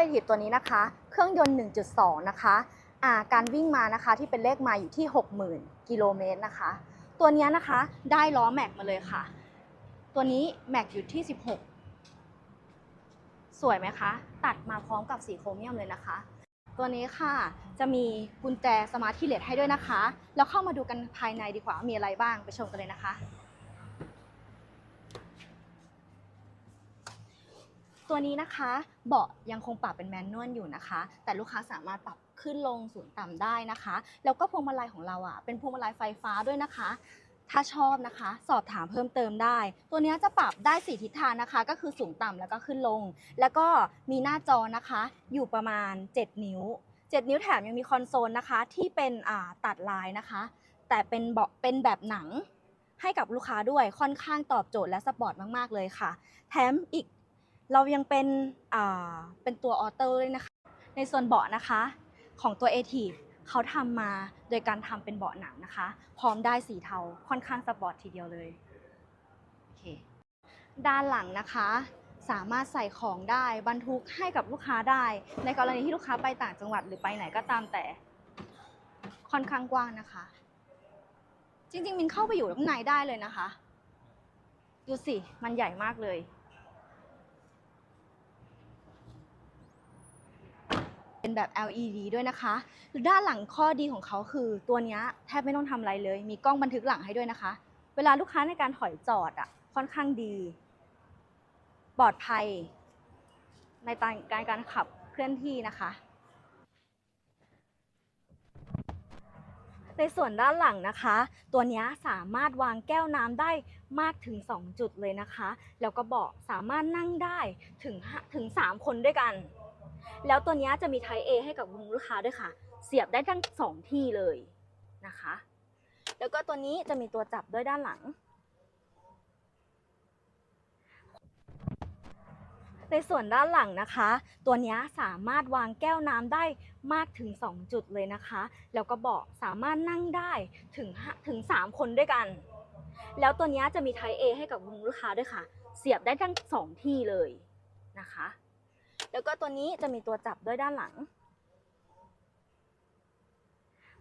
a d ตัวนี้นะคะ เครื่องยนต์ 1.2 นะคะาการวิ่งมานะคะที่เป็นเลขมาอยู่ที่ 60,000 กิโลเมตรนะคะ ตัวนี้นะคะได้ล้อแม็กมาเลยค่ะ ตัวนี้แม็กอยู่ที่ 16 สวยไหมคะ ตัดมาพร้อมกับสีโครเมียมเลยนะคะ ตัวนี้ค่ะจะมีกุญแจสมาร์ททีเลทให้ด้วยนะคะ แล้วเข้ามาดูกันภายในดีกว่าว่ามีอะไรบ้างไปชมกันเลยนะคะ ตัวนี้นะคะเบาะยังคงปรับเป็นแมนนวลอยู่นะคะ แต่ลูกค้าสามารถปรับขึ้นลงสูงต่ำได้นะคะ แล้วก็พวงมาลัยของเราอะเป็นพวงมาลัยไฟฟ้าด้วยนะคะ ถ้าชอบนะคะ สอบถามเพิ่มเติมได้ ตัวนี้จะปรับได้สี่ทิศทางนะคะ ก็คือสูงต่ำแล้วก็ขึ้นลง แล้วก็มีหน้าจอนะคะ อยู่ประมาณ 7 นิ้ว 7 นิ้วแถมยังมีคอนโซลนะคะ ที่เป็นอ่าตัดลายนะคะ แต่เป็นเบาะเป็นแบบหนังให้กับลูกค้าด้วยค่อนข้างตอบโจทย์และสปอร์ตมาก ๆ เลยค่ะ แถมอีก เรายังเป็นอ่าเป็นตัวออโต้ด้วยนะคะ ในส่วนเบาะนะคะของตัว a t i v เขาทำมาโดยการทำเป็นเบาะหนังนะคะ พร้อมได้สีเทาค่อนข้างสปอร์ตทีเดียวเลยโอเคด้านหลังนะคะ สามารถใส่ของได้บรรทุกให้กับลูกค้าได้ ในกรณีที่ลูกค้าไปต่างจังหวัดหรือไปไหนก็ตามแต่ค่อนข้างกว้างนะคะ จริงๆมินเข้าไปอยู่ข้างในได้เลยนะคะ ดูสิ มันใหญ่มากเลย เป็นแบบ LED ด้วยนะคะด้านหลังข้อดีของเขาคือ ตัวนี้แทบไม่ต้องทำอะไรเลย มีกล้องบันทึกหลังให้ด้วยนะคะ เวลาลูกค้าในการถอยจอดอะค่อนข้างดี ปลอดภัย ในการการขับเคลื่อนที่นะคะ ในส่วนด้านหลังนะคะ ตัวนี้สามารถวางแก้วน้ำได้มากถึง 2 จุดเลยนะคะ แล้วก็เบาะสามารถนั่งได้ถึงถึง 3 คนด้วยกัน แล้วตัวนี้จะมี Type A ให้กับคุณลูกค้าด้วยค่ะ เสียบได้ทั้ง 2 ที่เลยนะคะ แล้วก็ตัวนี้จะมีตัวจับด้วยด้านหลัง ในส่วนด้านหลังนะคะ ตัวนี้สามารถวางแก้วน้ำได้มากถึง 2 จุดเลยนะคะ แล้วก็เบาะสามารถนั่งได้ถึงถึง 3 คนด้วยกัน แล้วตัวนี้จะมี Type A ให้กับคุณลูกค้าด้วยค่ะ เสียบได้ทั้ง 2 ที่เลยนะคะ ก็ตัวนี้จะมีตัวจับด้วยด้านหลัง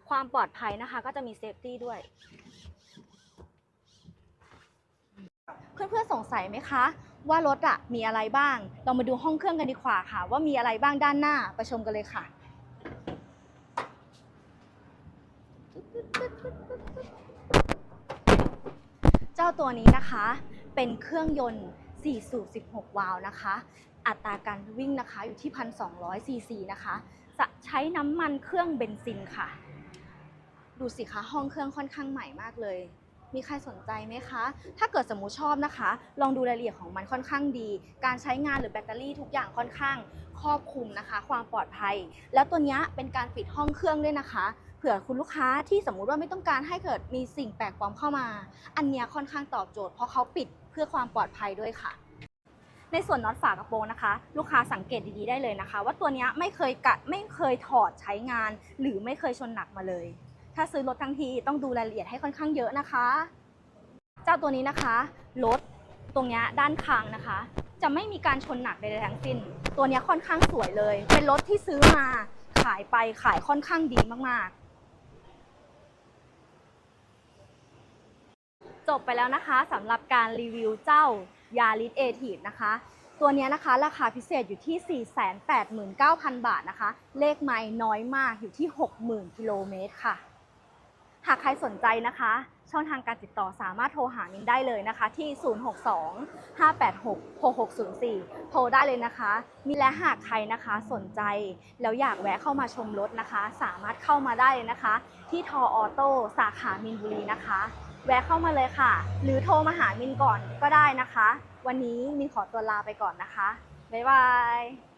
ความปลอดภัยนะคะ ก็จะมีเซฟตี้ด้วย เพื่อนๆสงสัยไหมคะ ว่ารถอะมีอะไรบ้าง เรามาดูห้องเครื่องกันดีกว่าค่ะ ว่ามีอะไรบ้างด้านหน้าไปชมกันเลยค่ะเจ้าตัวนี้นะคะเป็นเครื่องยนต์ 4 สูบ 16 วาล์วนะคะ อัตราการวิ่งนะคะอยู่ที่1,200ซีซีนะคะจะใช้น้ำมันเครื่องเบนซินค่ะ ดูสิคะห้องเครื่องค่อนข้างใหม่มากเลย มีใครสนใจไหมคะ ถ้าเกิดสมมุติชอบนะคะ ลองดูรายละเอียดของมันค่อนข้างดี การใช้งานหรือแบตเตอรี่ทุกอย่างค่อนข้างครอบคลุมนะคะ ความปลอดภัย แล้วตัวนี้เป็นการปิดห้องเครื่องด้วยนะคะเผื่อคุณลูกค้าที่สมมุติว่าไม่ต้องการให้เกิดมีสิ่งแปลกปลอมเข้ามา อันนี้ค่อนข้างตอบโจทย์เพราะเขาปิดเพื่อความปลอดภัยด้วยค่ะ ในส่วนน็อตฝากระโปรงนะคะ ลูกค้าสังเกตดีๆได้เลยนะคะ ว่าตัวนี้ไม่เคยกัดไม่เคยถอดใช้งาน หรือไม่เคยชนหนักมาเลย ถ้าซื้อรถทั้งทีต้องดูรายละเอียดให้ค่อนข้างเยอะนะคะ เจ้าตัวนี้นะคะรถตรงนี้ด้านคางนะคะ จะไม่มีการชนหนักใดๆทั้งสิ้น ตัวนี้ค่อนข้างสวยเลย เป็นรถที่ซื้อมาขายไปขายค่อนข้างดีมากๆจบไปแล้วนะคะสำหรับการรีวิวเจ้า ยาริสเอทีนะคะ ตัวนี้นะคะราคาพิเศษอยู่ที่ 489,000 บาทนะคะ เลขไม้น้อยมากอยู่ที่ 60,000 กิโลเมตรค่ะ หากใครสนใจนะคะ ช่องทางการติดต่อสามารถโทรหามินได้เลยนะคะ ที่ 062 586 6604 โทรได้เลยนะคะ มีและหากใครนะคะสนใจแล้วอยากแวะเข้ามาชมรถนะคะ สามารถเข้ามาได้เลยนะคะ ที่ทอออโต้สาขามินบุรีนะคะ แวะเข้ามาเลยค่ะ หรือโทรมาหามินก่อนก็ได้นะคะ วันนี้มินขอตัวลาไปก่อนนะคะ บ๊ายบาย